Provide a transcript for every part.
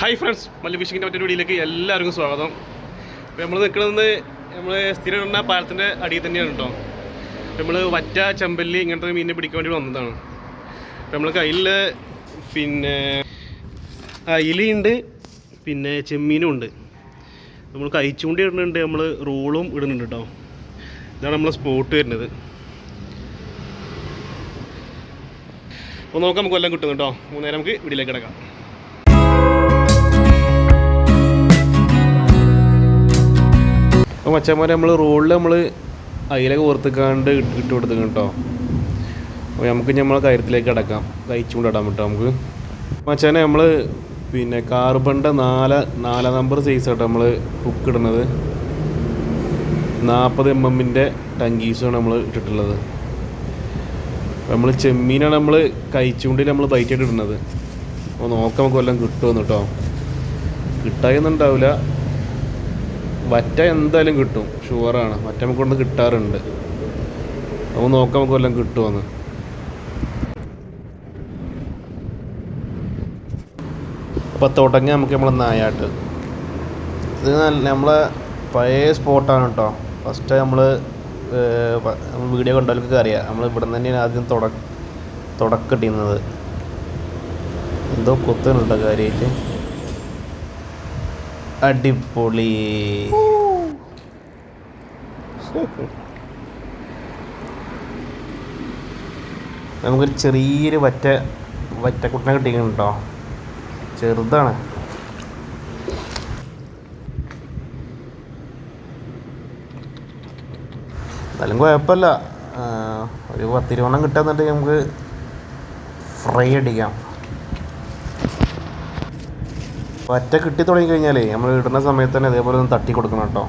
Hi friends മല്ലി ഫിഷിങ്ങിന്റെ മറ്റൊരു വീഡിയോയിലേക്ക് എല്ലാവർക്കും സ്വാഗതം. അപ്പോൾ നമ്മൾ നിൽക്കുന്നത് നമ്മൾ സ്ഥിരം ഇടുന്ന പാലത്തിന്റെ അടിയിൽ തന്നെയാണ് കേട്ടോ നമ്മൾ വറ്റ ചെമ്പല്ലി ഇങ്ങനത്തെ മീനിനെ പിടിക്കാൻ വേണ്ടി വന്നതാണ്. അപ്പോൾ നമ്മൾ കയ്യിൽ പിന്നെ അയിലുണ്ട് പിന്നെ ചെമ്മീനും ഉണ്ട്. നമ്മൾ കഴിച്ചുകൊണ്ട് ഇടുന്നുണ്ട് നമ്മൾ റോളും ഇടുന്നുണ്ട് കേട്ടോ ഇതാണ് നമ്മൾ സ്പോട്ട് വരുന്നത്. അപ്പോൾ നോക്കാം നമുക്ക് എല്ലാം കിട്ടും കേട്ടോ മൂന്നേരം നമുക്ക് വീട്ടിലേക്ക് കിടക്കാം. അപ്പോൾ മച്ചന്മാരെ നമ്മൾ റോഡിൽ നമ്മൾ അയിലൊക്കെ ഓർത്തിക്കാണ്ട് ഇട്ട് കൊടുത്തു കേട്ടോ അപ്പോൾ നമുക്ക് നമ്മളെ കാര്യത്തിലേക്ക് കഴിച്ചു കഴിച്ചുകൊണ്ട് ഇടാൻ പറ്റും നമുക്ക്. മച്ചാനെ നമ്മൾ പിന്നെ കാർബണിന്റെ നാല് നാലാം നമ്പർ സൈസ് ആട്ടോ നമ്മൾ ഹുക്ക് ഇടുന്നത്. നാൽപ്പത് എം എമ്മിന്റെ ടങ്കീസാണ് നമ്മൾ ഇട്ടിട്ടുള്ളത്. നമ്മൾ ചെമ്മീനാണ് നമ്മൾ കഴിച്ചുകൊണ്ടിൽ നമ്മൾ ബൈറ്റായിട്ട് ഇടുന്നത്. അപ്പോൾ നോക്കാം നമുക്ക് വല്ലതും കിട്ടുമെന്ന് കേട്ടോ കിട്ടായൊന്നും ഉണ്ടാവില്ല വറ്റ എന്തായാലും കിട്ടും. ഷുവറാണ് വറ്റ നമുക്ക് കൊണ്ട് കിട്ടാറുണ്ട്. അപ്പോൾ നോക്കാം നമുക്ക് വല്ലതും കിട്ടുമെന്ന് അപ്പോൾ തുടങ്ങി നമുക്ക് നമ്മളെ നായാട്ട്. ഇത് നമ്മളെ പഴയ സ്പോട്ടാണ് കേട്ടോ ഫസ്റ്റ് നമ്മൾ വീഡിയോ കണ്ടവർക്കൊക്കെ അറിയാം. നമ്മൾ ഇവിടെ നിന്ന് തന്നെയാണ് ആദ്യം തുട തുടക്കിട്ടിരുന്നത് എന്തോ കുത്തുന്നുണ്ടോ കാര്യമായിട്ട്. അടിപൊളി. നമുക്കൊരു ചെറിയൊരു വറ്റ വറ്റക്കുട്ടനെ കിട്ടിയിട്ടുണ്ടോ? കേട്ടോ ചെറുതാണ്. എന്നാലും കുഴപ്പമില്ല. ഒരു പത്തിരുവണ്ണം കിട്ടാന്നുണ്ടെങ്കിൽ നമുക്ക് ഫ്രൈ അടിക്കാം. ഒറ്റ കിട്ടി തുടങ്ങി കഴിഞ്ഞാലേ നമ്മൾ ഇടുന്ന സമയത്ത് തന്നെ ഇതേപോലെ ഒന്ന് തട്ടി കൊടുക്കണം കേട്ടോ.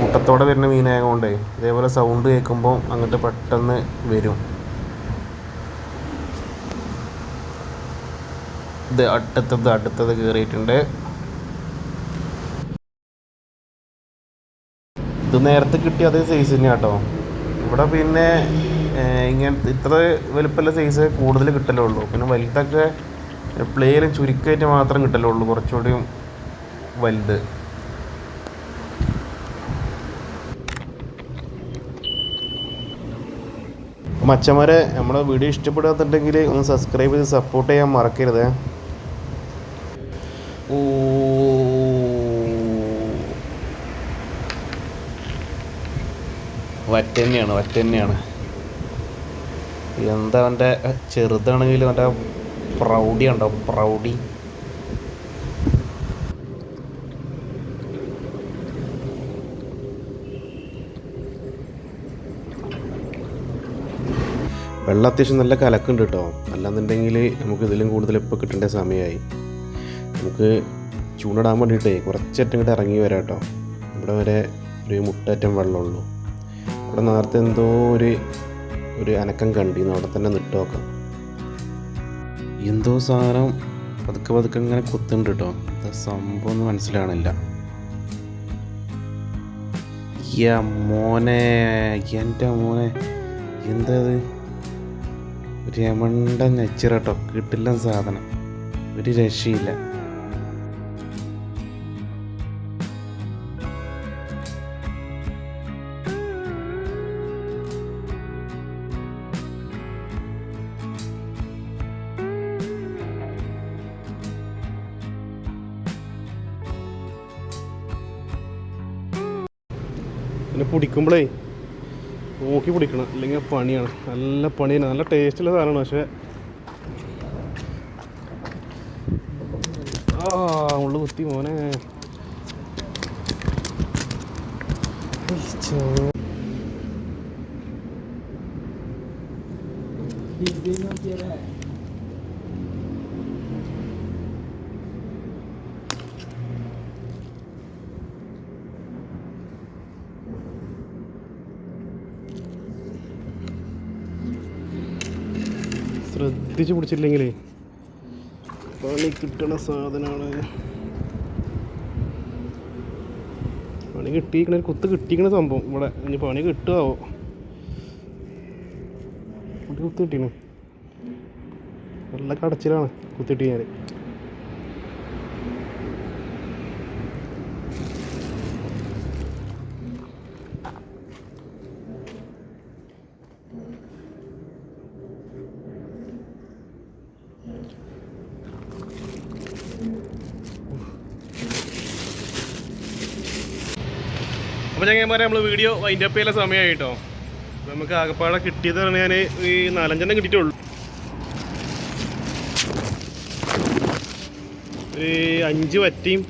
കൂട്ടത്തോടെ വരുന്ന മീനായതുകൊണ്ട് ഇതേപോലെ സൗണ്ട് കേൾക്കുമ്പോൾ അങ്ങോട്ട് പെട്ടെന്ന് വരും. ഇത് അടുത്തത് അടുത്തത് കയറിയിട്ടുണ്ട് ഇത് നേരത്തെ കിട്ടിയ അതേ സൈസ് തന്നെയാണ് കേട്ടോ. ഇവിടെ പിന്നെ ഇങ്ങനെ ഇത്ര വലുപ്പമുള്ള സൈസ് കൂടുതൽ കിട്ടലുള്ളൂ പിന്നെ വലുതൊക്കെ പ്ലേയിലും ചുരുക്കമായിട്ട് മാത്രം കിട്ടലുള്ളൂ. കുറച്ചുകൂടിയും വലുത്. മച്ചന്മാരെ നമ്മളെ വീഡിയോ ഇഷ്ടപ്പെടാത്തുണ്ടെങ്കിൽ ഒന്ന് സബ്സ്ക്രൈബ് ചെയ്ത് സപ്പോർട്ട് ചെയ്യാൻ മറക്കരുത്. ഓ. തന്നെയാണ് എന്താ അവന്റെ ചെറുതാണെങ്കിലും അവന്റെ പ്രൗഢി ഉണ്ടോ പ്രൗഢി. വെള്ളം അത്യാവശ്യം നല്ല കലക്കുണ്ട് കേട്ടോ അല്ലാന്നുണ്ടെങ്കിൽ നമുക്ക് ഇതിലും കൂടുതൽ ഇപ്പോൾ കിട്ടേണ്ട സമയമായി നമുക്ക് ചൂണ്ടിടാൻ വേണ്ടിയിട്ടേ കുറച്ചേറ്റം ഇങ്ങോട്ട് ഇറങ്ങി വരാം കേട്ടോ ഇവിടെ വരെ ഒരു മുട്ടേറ്റം വെള്ളമുള്ളൂ. അവിടെ നേരത്തെ എന്തോ ഒരു ഒരു അനക്കം കണ്ടിരുന്നു. അവിടെ തന്നെ നിട്ട് നോക്കാം. എന്തോ സാധനം പതുക്കെ പതുക്കെ ഇങ്ങനെ കുത്തുന്നുണ്ട് കേട്ടോ സംഭവം ഒന്നും മനസ്സിലാവണില്ല. യാ മോനെ എന്റെ മോനെ. എന്താ ഇത്? രമണ്ട നെച്ചിറട്ടോ കിട്ടില്ല സാധനം. ഒരു രക്ഷയില്ല. പിന്നെ പിടിക്കുമ്പോഴേ നോക്കി പിടിക്കണം. അല്ലെങ്കിൽ പണിയാണ്. നല്ല പണിയാണ്. നല്ല ടേസ്റ്റുള്ള സാധനമാണ്. പക്ഷേ ആ ഉള്ളു കുത്തി മോനെ. ഈച്ചോ. ശ്രദ്ധിച്ച് പിടിച്ചില്ലെങ്കിലേ? പണി കിട്ടണ സാധനമാണ് പണി കിട്ടിയിരിക്കണ ഒരു കുത്ത് കിട്ടിയിരിക്കണ സംഭവം. ഇവിടെ ഇനി പണി കിട്ടുമാവോ കുത്തി കിട്ടീണ് നല്ല കടച്ചിലാണ് കുത്തിട്ട് ഞാൻ അപ്പോൾ ചങ്ങന്മാരെ നമ്മൾ വീഡിയോ വൈൻഡ് അപ്പ് ചെയ്യുന്ന സമയമായി കേട്ടോ നമുക്ക് ആകപ്പാടെ കിട്ടിയത് ഞാൻ ഈ നാലഞ്ചെണ്ണം കിട്ടിയിട്ടുള്ളൂ. ഒരു അഞ്ച് വറ്റിയും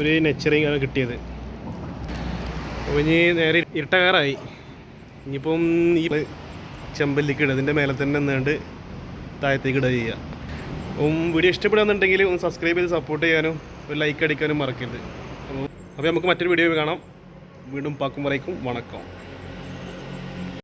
ഒരു നെച്ചറിയും ആണ് കിട്ടിയത്. അപ്പോൾ ഇനി നേരെ ഇരുട്ടകാറായി ഇനിയിപ്പം ഈ ചെമ്പല്ലിക്ക് ഇടുക ഇതിന്റെ മേലെ തന്നെ നിന്നുകൊണ്ട് താഴത്തേക്ക് ഇടുക ചെയ്യുക. അപ്പം വീഡിയോ ഇഷ്ടപ്പെടുന്നുണ്ടെങ്കിൽ ഒന്ന് സബ്സ്ക്രൈബ് ചെയ്ത് സപ്പോർട്ട് ചെയ്യാനും ഒരു ലൈക്ക് അടിക്കാനും മറക്കരുത്. അപ്പോൾ നമുക്ക് മറ്റൊരു വീഡിയോ കാണാം. மீண்டும் பார்க்கும் வரைக்கும் வணக்கம்.